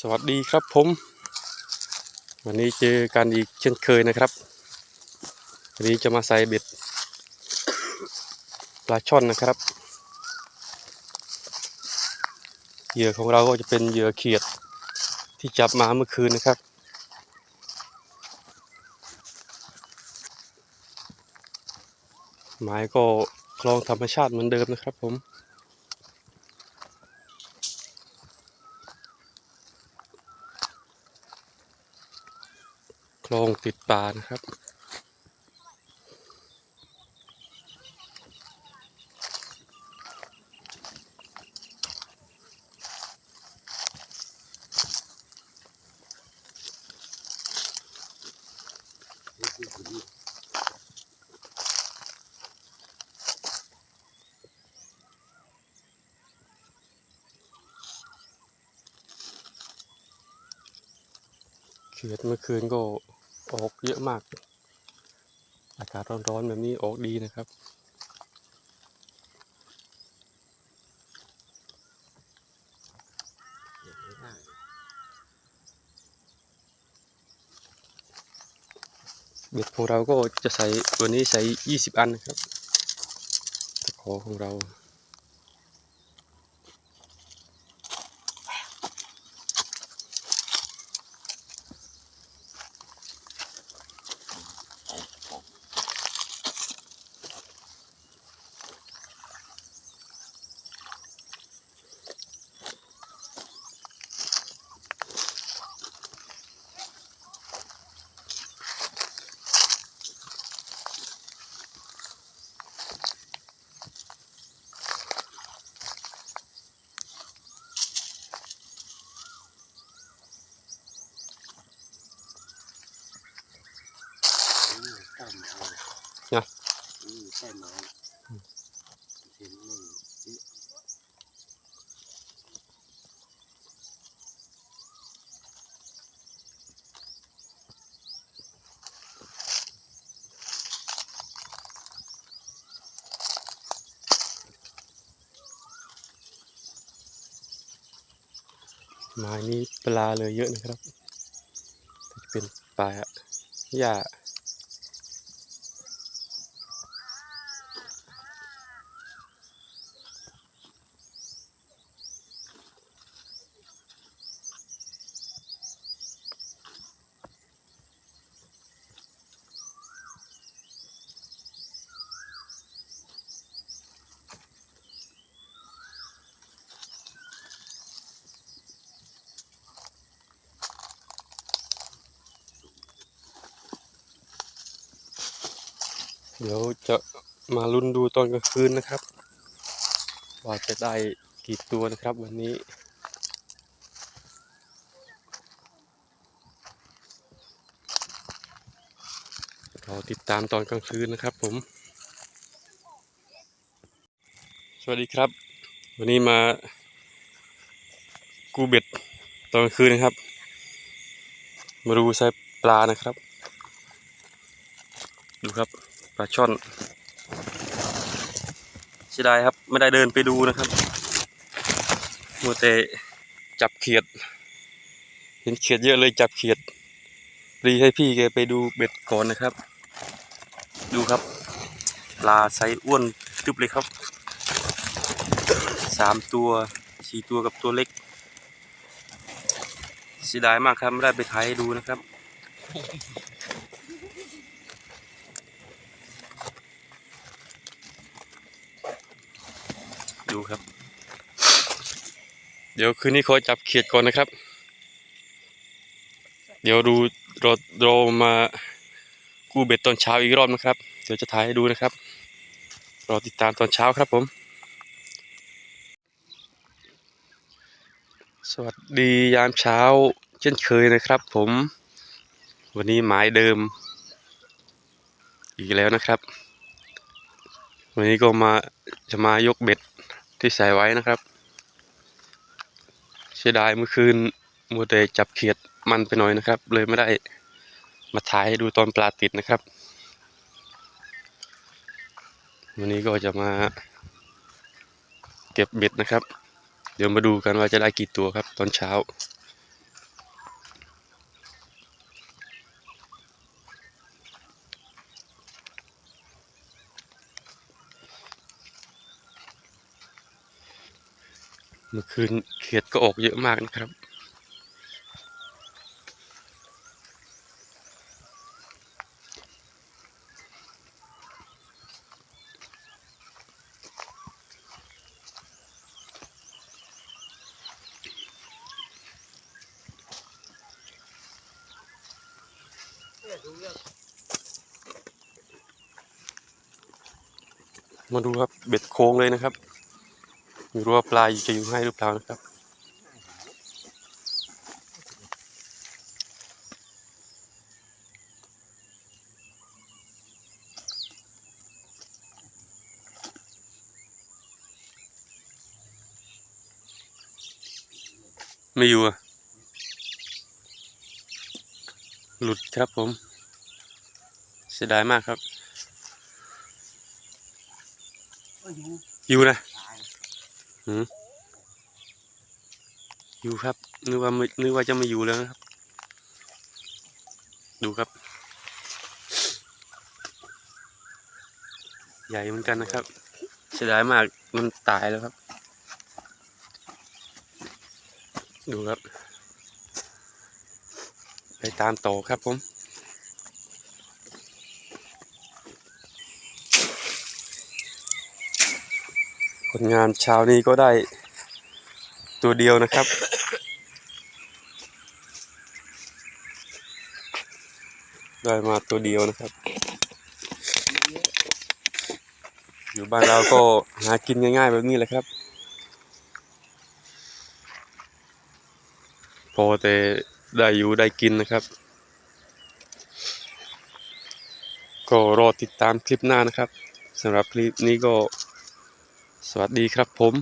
สวัสดีครับผม วันนี้เจอกันอีกเช่นเคยนะครับ วันนี้จะมาใส่เบ็ดปลาช่อนนะครับเหยื่อของเราก็จะเป็นเหยื่อเขียดที่จับมาเมื่อคืนนะครับหมายก็คลองธรรมชาติเหมือนเดิมนะครับผม คลองติดปานะครับ เขียดเมื่อคืนก็ ออกเยอะมาก อากาศร้อนๆแบบนี้ออกดีนะครับเบ็ดของเราก็จะใส่วันนี้ใส่ 20 อันนะครับตะขอของเรา นะมใต้ไม้เห็นหนึ่งมานี้ปลาเลยเยอะนะครับจะเป็นปลาหญ้า เดี๋ยวจะมาลุ้นดูตอนกลางคืนนะครับ ว่าจะได้กี่ตัวนะครับวันนี้รอติดตามตอนกลางคืนนะครับผม สวัสดีครับ วันนี้มากูเบ็ดตอนกลางคืนนะครับ มาดูใส่ปลานะครับ ดูครับ ปลาช่อนเสียดายครับ ไม่ได้เดินไปดูนะครับมัวแต่จับเขียด เห็นเขียดเยอะเลยจับเขียดรีให้พี่แกไปดูเบ็ดก่อนนะครับ ดูครับ ปลาไซอ้วนตึบเลยครับสามตัวสี่ตัวกับตัวเล็กเสียดายมากครับไม่ได้ไปถ่ายให้ดูนะครับ ดูครับ เดี๋ยวคืนนี้ขอจับเขียดก่อนนะครับ เดี๋ยวดูรอรอมากู้เบ็ดตอนเช้าอีกรอบนะครับ เดี๋ยวจะถ่ายให้ดูนะครับ รอติดตามตอนเช้าครับผม สวัสดียามเช้าเช่นเคยนะครับ ผม วันนี้หมายเดิม อีกแล้วนะครับ วันนี้ก็มาจะมายกเบ็ด ที่ใส่ไว้นะครับ เสียดายเมื่อคืนมัวแต่จับเขียดมันไปหน่อยนะครับ เลยไม่ได้มาถ่ายให้ดูตอนปลาติดนะครับ วันนี้ก็จะมาเก็บเบ็ดนะครับ เดี๋ยวมาดูกันว่าจะได้กี่ตัวครับตอนเช้า เมื่อคืนเขียดก็ออกเยอะมากนะครับ มาดูครับเบ็ดโค้งเลยนะครับ ไม่รู้ว่าปลาจะอยู่ให้หรือเปล่านะครับไม่อยู่อะหลุดครับผม เสียดายมากครับ อยู่นะ อยู่ครับนึกว่าไม่นึกว่าจะไม่อยู่แล้วนะครับ ดูครับ ใหญ่เหมือนกันนะครับ เสียดายมากมันตายแล้วครับ ดูครับ ไปตามต่อครับผม ลงานเช้านี้ก็ได้ตัวเดียวนะครับ ได้มาตัวเดียวนะครับ อยู่บ้านเราก็หากินง่าย ๆ แบบนี้แหละครับ พอแต่ได้อยู่ได้กินนะครับ ก็รอติดตามคลิปหน้านะครับสำหรับคลิปนี้ก็ สวัสดีครับผม